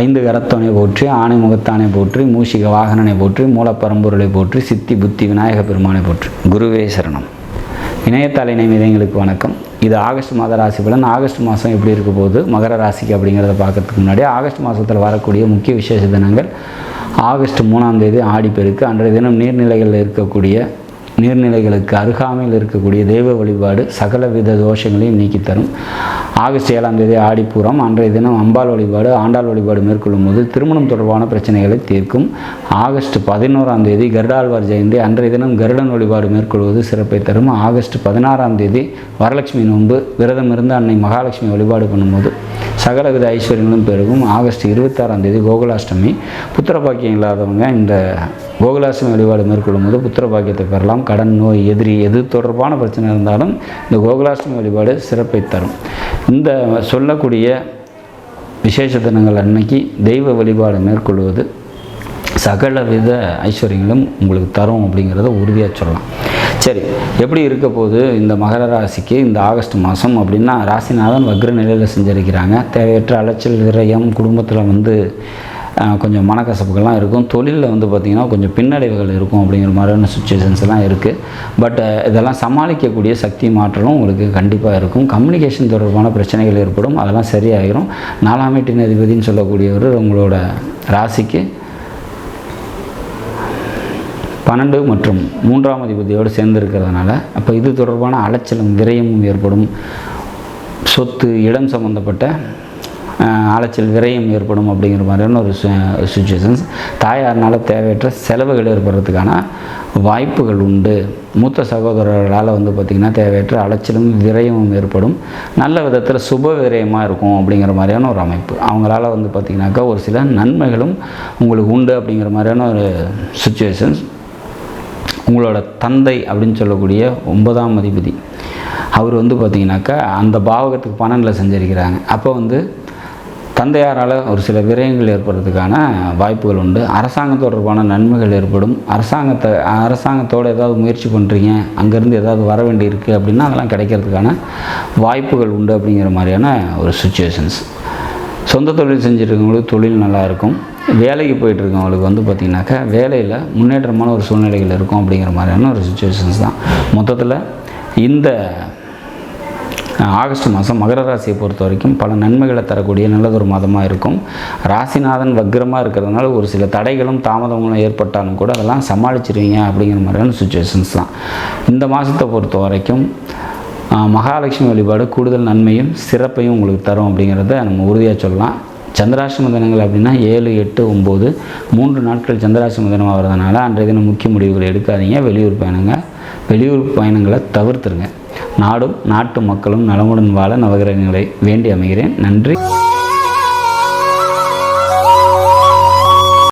ஐந்து கரத்தவனை போற்றி ஆணை முகத்தானை போற்றி மூஷிக வாகனனை போற்றி மூலப்பரம்பொருளை போற்றி சித்தி புத்தி விநாயக பெருமானை போற்றி. குருவே சரணம். இணையத்தாள் இணைமிதங்களுக்கு வணக்கம். இது ஆகஸ்ட் மாத ராசி பலன். ஆகஸ்ட் மாதம் எப்படி இருக்க போகுது? மகர ராசிக்கு அப்படிங்கிறத பார்க்கறதுக்கு முன்னாடி ஆகஸ்ட் மாதத்தில் வரக்கூடிய முக்கிய விசேஷ தினங்கள் ஆகஸ்ட் மூணாம் தேதி ஆடிப்பெருக்கு. அன்றைய தினம் நீர்நிலைகளில் இருக்கக்கூடிய நீர்நிலைகளுக்கு அருகாமையில் இருக்கக்கூடிய தெய்வ வழிபாடு சகலவித தோஷங்களையும் நீக்கி தரும் ஆகஸ்ட் ஏழாம் தேதி ஆடிப்பூரம். அன்றைய தினம் அம்பாள் வழிபாடு ஆண்டாள் வழிபாடு மேற்கொள்ளும் போது திருமணம் தொடர்பான பிரச்சனைகளை தீர்க்கும். ஆகஸ்ட் பதினோராம் தேதி கருடாழ்வார் ஜெயந்தி. அன்றைய தினம் கருடன் வழிபாடு மேற்கொள்வது சிறப்பை தரும். ஆகஸ்ட் பதினாறாம் தேதி வரலட்சுமி நோன்பு. விரதம் இருந்து அன்னை மகாலட்சுமி வழிபாடு பண்ணும்போது சகலவித ஐஸ்வர்யங்களும் பெருகும். ஆகஸ்ட் இருபத்தாறாம் தேதி கோகுலாஷ்டமி புத்திர பாக்கியம் இல்லாதவங்க இந்த கோகுலாஷ்டமி வழிபாடு மேற்கொள்ளும் போது புத்திர பாக்கியத்தை பெறலாம். கடன் நோய் எதிரி எது தொடர்பான பிரச்சனை இருந்தாலும் இந்த கோகுலாஷ்டமி வழிபாடு சிறப்பை தரும். இந்த சொல்லக்கூடிய விசேஷ தினங்கள் அன்னைக்கு தெய்வ வழிபாடு மேற்கொள்வது சகலவித ஐஸ்வர்யங்களும் உங்களுக்கு தரும் அப்படிங்கிறத உறுதியாக சொல்லலாம். சரி எப்படி இருக்க போது இந்த மகர ராசிக்கு இந்த ஆகஸ்ட் மாதம் அப்படின்னா ராசிநாதன் வக்ர நிலையில் செஞ்சிருக்கிறாங்க. தேவையற்ற அலைச்சல் விரயம் குடும்பத்தில் வந்து கொஞ்சம் மனக்கசப்புகள்லாம் இருக்கும். தொழிலில் வந்து பார்த்திங்கன்னா கொஞ்சம் பின்னடைவுகள் இருக்கும் அப்படிங்கிற மாதிரியான சுச்சுவேஷன்ஸ் எல்லாம் இருக்குது பட் இதெல்லாம் சமாளிக்கக்கூடிய சக்தி மாற்றலும் உங்களுக்கு கண்டிப்பாக இருக்கும். கம்யூனிகேஷன் தொடர்பான பிரச்சனைகள் ஏற்படும். அதெல்லாம் சரியாயிரும். நாலாம் வீட்டின் அதிபதினு சொல்லக்கூடியவர் உங்களோட ராசிக்கு பன்னெண்டு மற்றும் மூன்றாம் அதிபதியோடு சேர்ந்து இருக்கிறதுனால அப்போ இது தொடர்பான அலைச்சலும் விரயமும் ஏற்படும். சொத்து இடம் சம்மந்தப்பட்ட அலைச்சல் விரயம் ஏற்படும் அப்படிங்கிற மாதிரியான ஒரு சுச்சுவேஷன்ஸ் தாயார்னால் தேவையற்ற செலவுகள் ஏற்படுறதுக்கான வாய்ப்புகள் உண்டு. மூத்த சகோதரர்களால் வந்து பார்த்திங்கன்னா தேவையற்ற அலைச்சலும் விரயமும் ஏற்படும். நல்ல விதத்தில் சுப விரயமாக இருக்கும் அப்படிங்கிற மாதிரியான ஒரு அமைப்பு. அவங்களால வந்து பார்த்திங்கனாக்கா ஒரு சில நன்மைகளும் உங்களுக்கு உண்டு அப்படிங்கிற மாதிரியான ஒரு சுச்சுவேஷன்ஸ் உங்களோட தந்தை அப்படின்னு சொல்லக்கூடிய ஒன்பதாம் அதிபதி. அவர் வந்து பார்த்தீங்கன்னாக்கா அந்த பாவகத்துக்கு பன்னெண்டில் செஞ்சிருக்கிறாங்க. அப்போ வந்து தந்தையாரால் ஒரு சில விரயங்கள் ஏற்படுறதுக்கான வாய்ப்புகள் உண்டு. அரசாங்கம் தொடர்பான நன்மைகள் ஏற்படும். அரசாங்கத்தை அரசாங்கத்தோடு ஏதாவது முயற்சி பண்ணுறீங்க அங்கேருந்து ஏதாவது வர வேண்டியிருக்கு அப்படின்னா அதெல்லாம் கிடைக்கிறதுக்கான வாய்ப்புகள் உண்டு அப்படிங்கிற மாதிரியான ஒரு சுச்சுவேஷன்ஸ் சொந்த தொழில் செஞ்சுருக்கவங்களுக்கு தொழில் நல்லாயிருக்கும் வேலைக்கு போயிட்டுருக்கவங்களுக்கு வந்து பார்த்திங்கனாக்கா வேலையில் முன்னேற்றமான ஒரு சூழ்நிலைகள் இருக்கும் அப்படிங்கிற மாதிரியான ஒரு சுச்சுவேஷன்ஸ் தான். மொத்தத்தில் இந்த ஆகஸ்ட் மாதம் மகர ராசியை பொறுத்த வரைக்கும் பல நன்மைகளை தரக்கூடிய நல்லதொரு மாதமாக இருக்கும். ராசிநாதன் வக்ரமாக இருக்கிறதுனால ஒரு சில தடைகளும் தாமதங்களும் ஏற்பட்டாலும் கூட அதெல்லாம் சமாளிச்சிருவீங்க அப்படிங்கிற மாதிரியான சுச்சுவேஷன்ஸ் தான். இந்த மாதத்தை பொறுத்த வரைக்கும் மகாலட்சுமி வழிபாடு கூடுதல் நன்மையும் சிறப்பையும் உங்களுக்கு தரும் அப்படிங்கிறத நம்ம உறுதியாக சொல்லலாம். சந்திராசிரம தினங்கள் அப்படின்னா ஏழு எட்டு ஒம்பது மூன்று நாட்கள் சந்திராசிரம தினமாக வரதுனால அன்றைய தினம் முக்கிய முடிவுகளை எடுக்காதீங்க. வெளியூர் பயணங்க வெளியூர் பயணங்களை தவிர்த்துருங்க. நாடும் நாட்டு மக்களும் நலமுடன் வாழ நவகிரகங்களை வேண்டி அமைகிறேன். நன்றி.